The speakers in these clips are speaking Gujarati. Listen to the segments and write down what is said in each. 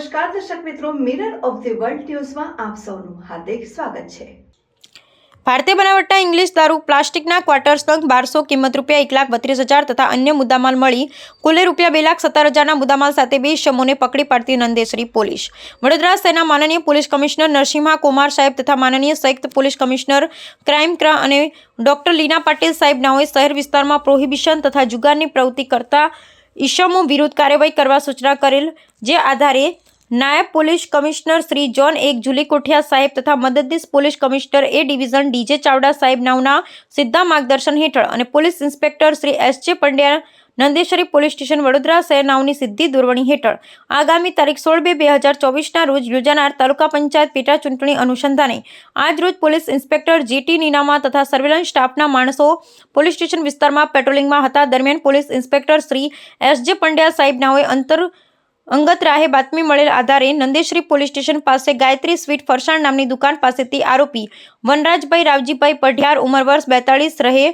નમસ્કાર, દર્શક મિત્રો મિરર ઓફ ધી વર્લ્ડ ન્યૂઝમાં આપ સૌનું હાર્દિક સ્વાગત છે. ભારતીય બનાવટના ઇંગ્લિશ દારૂ પ્લાસ્ટિકના ક્વાર્ટર્સ નંગ બારસો કિંમત રૂપિયા એક લાખ બત્રીસ હજાર તથા અન્ય મુદ્દામાલ મળી કુલે રૂપિયા બે લાખ સત્તર હજારના મુદ્દામાલ સાથે બે શમોને પકડી પાડતી નંદેશ્વરી પોલીસ. વડોદરા શહેરના માનનીય પોલીસ કમિશનર નરસિંહા કુમાર સાહેબ તથા માનનીય સંયુક્ત પોલીસ કમિશનર ક્રાઇમ ક્રા અને ડોક્ટર લીના પાટીલ સાહેબ નાઓએ શહેર વિસ્તારમાં પ્રોહિબિશન તથા જુગારની પ્રવૃત્તિ કરતા ઈસમો વિરુદ્ધ કાર્યવાહી કરવા સૂચના કરેલ, જે આધારે નાયબ પોલીસ કમિશનર શ્રી જોન એક જુલી કોઠિયા સાહેબ તથા મદદનીશ police commissioner A division D J Chavda સાહેબ નાવના સીધા માર્ગદર્શન હેઠળ અને police inspector Shri S J Pandya Nandeshwari police station Vadodara શહેર નાવની સિદ્ધિ દોરવણી હેઠળ. આગામી તારીખ સોળ બે બે હજાર ચોવીસના રોજ યોજાનાર તાલુકા પંચાયત પેટા ચૂંટણી અનુસંધાને આજ રોજ પોલીસ ઇન્સ્પેક્ટર જીટી નીનામા તથા સર્વેલન્સ સ્ટાફના માણસો પોલીસ સ્ટેશન વિસ્તારમાં પેટ્રોલિંગમાં હતા. દરમિયાન police inspector Shri S J Pandya સાહેબ નાઓએ અંતર અંગત રાહે બાતમી મળેલ આધારે નંદેશ્રી પોલીસ સ્ટેશન પાસે ગાયત્રી સ્વીટ ફરસાણ નામની દુકાન પાસેથી આરોપી વનરાજભાઈ રાવજીભાઈ પઢિયાર, ઉંમર વર્ષ બેતાળીસ, રહે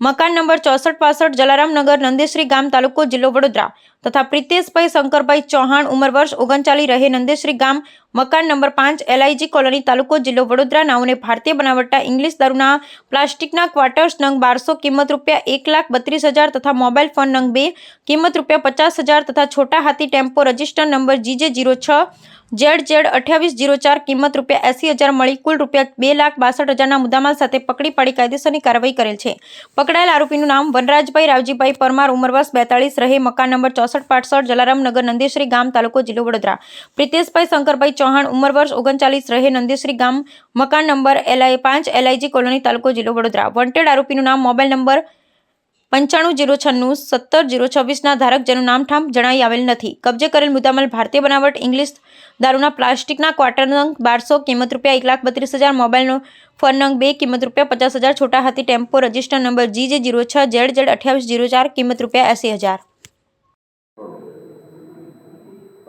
મકાન નંબર ચોસઠ પાસઠ જલારામનગર, નંદેશ્રી ગામ તાલુકો જિલ્લો વડોદરા. તથા પ્રિતેશભાઈ શંકરભાઈ ચૌહાણ ઉંમર વર્ષ ઓગણચાલીસ રહે નંદેશ્રી ગામ, મકાન નંબર પાંચ, એલઆઈજી કોલોની તાલુકો જિલ્લો વડોદરા. નાઓને ભારતીય બનાવટના ઇંગ્લિશ દારૂના પ્લાસ્ટિકના ક્વાર્ટર્સ નંગ બારસો કિંમત રૂપિયા એક લાખ બત્રીસ હજાર તથા મોબાઈલ ફોન નંગ બે કિંમત રૂપિયા પચાસ હજાર તથા Chhota Hathi tempo register number G J zero છ, જેડ જેડ અઠ્યાવીસ જીરો ચાર કિંમત રૂપિયા એસી હજાર મળી કુલ રૂપિયા બે લાખ બાસઠ હજારના મુદ્દામાલ સાથે પકડી પાડી કાયદેસરની કાર્યવાહી કરેલ છે. પકડાયેલ આરોપીનું નામ વનરાજભાઈ રાવજીભાઈ પરમાર ઉંમર વર્ષ બેતાળીસ રહે, મકાન નંબર ચોસઠ પાસઠ જલારામનગર નંદેશ્વરી ગામ, તાલુકો જિલ્લો વડોદરા. પ્રિતેશભાઈ શંકરભાઈ ચૌહાણ ઉંમર વર્ષ ઓગણચાલીસ, રહે નંદેશ્વરી ગામ, મકાન નંબર એલઆઈ પાંચ, એલઆઈજી કોલોની, તાલુકો જિલ્લો વડોદરા. વોન્ટેડ આરોપીનું નામ, મોબાઈલ નંબર પંચાણું જીરો છન્નું, સત્તર જીરો છવ્વીસના ધારક, જેનું નામ ઠામ જણાઈ આવેલ નથી. કબજે કરેલ મુદ્દામાલ ભારતીય બનાવટ, ઇંગ્લિશ દારૂના પ્લાસ્ટિકના ક્વાર્ટર નંગ બારસો કિંમત રૂપિયા એક લાખ બત્રીસ હજાર, મોબાઈલનો ફોન નંગ બે કિંમત રૂપિયા પચાસ હજાર, Chhota Hathi tempo register number G J zero છ, જેડ જેડ અઠ્યાવીસ જીરો ચાર, કિંમત રૂપિયા એંસી હજાર.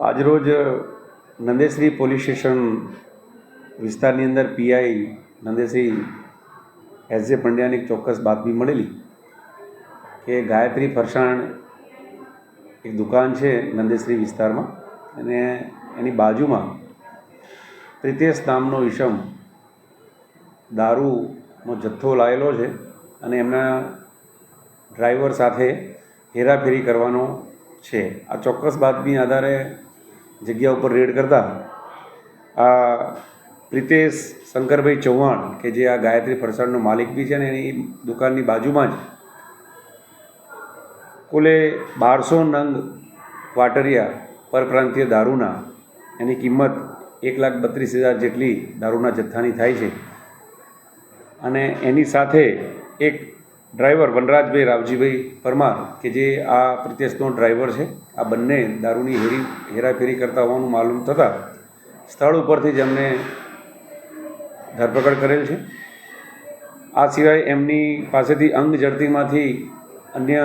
આજરોજ નંદેશ્રી પોલીસ સ્ટેશન વિસ્તારની અંદર પીઆઈ નંદેશ્રી એસ જે પંડ્યાની એક ચોક્કસ બાતમી મળેલી કે ગાયત્રી ફરસાણ એક દુકાન છે નંદેશ્રી વિસ્તારમાં અને એની બાજુમાં પ્રિતેશ નામનો ઈશમ દારૂનો જથ્થો લાવેલો છે અને એમના ડ્રાઈવર સાથે હેરાફેરી કરવાનો છે. આ ચોક્કસ બાતમી આધારે જગ્યા ઉપર રેડ કરતા આ પ્રિતેશ શંકરભાઈ ચૌહાણ, કે જે આ ગાયત્રી ફરસાણનો માલિક બી છે ને એની દુકાનની બાજુમાં જ, કુલે બારસો નંગ ક્વાટરિયા પરપ્રાંતીય દારૂના, એની કિંમત એક લાખ બત્રીસ હજાર જેટલી દારૂના જથ્થાની થાય છે. અને એની સાથે એક ડ્રાઈવર વનરાજભાઈ રાવજીભાઈ પરમાર કે જે આ પ્રિતેશનો ડ્રાઈવર છે, આ બંને દારૂની હેરી, હેરાફેરી કરતા હોવાનું માલુમ થતાં સ્થળ ઉપરથી જ એમને ધરપકડ કરેલ છે. આ સિવાય એમની પાસેથી અંગ જડતીમાંથી અન્ય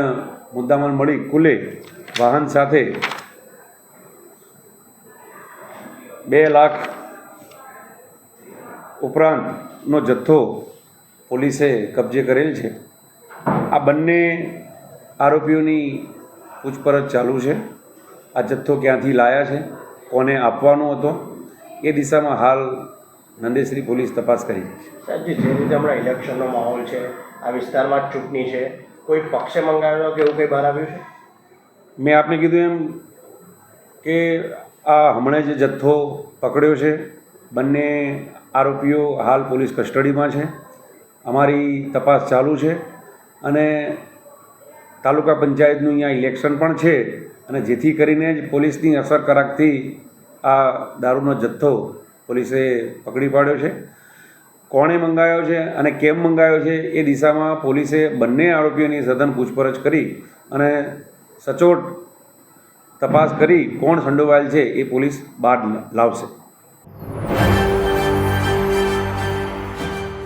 મુદ્દામાલ મળી કુલે વાહન સાથે બે લાખ ઉપરાંતનો જથ્થો પોલીસે કબજે કરેલ છે. આ બંને આરોપીઓની પૂછપરછ ચાલુ છે. આ જથ્થો ક્યાંથી લાયા છે? કોને આપવાનો હતો? એ દિશામાં હાલ નંદેશ્રી પોલીસ તપાસ કરી રહી છે. સાહેબ જે જે રીતે હમણાં ઇલેક્શનનો માહોલ છે આ વિસ્તારમાં ચૂંટણી છે કોઈ પક્ષે મંગાવેલો કે એવું કંઈ બહાર આવ્યું છે? મેં આપને કીધું એમ કે આ હમણાં જે જથ્થો પકડ્યો છે બંને આરોપીઓ હાલ પોલીસ કસ્ટડીમાં છે. અમારી તપાસ ચાલુ છે. અને તાલુકા પંચાયતનું અહીંયા ઇલેક્શન પણ છે અને જેથી કરીને જ પોલીસની અસરકારકથી આ દારૂનો જથ્થો પોલીસે પકડી પાડ્યો છે. કોણે મંગાવ્યો છે અને કેમ મંગાવ્યો છે એ દિશામાં પોલીસે બંને આરોપીઓની સઘન પૂછપરછ કરી અને સચોટ તપાસ કરી કોણ સંડોવાયેલ છે એ પોલીસ બહાર લાવશે.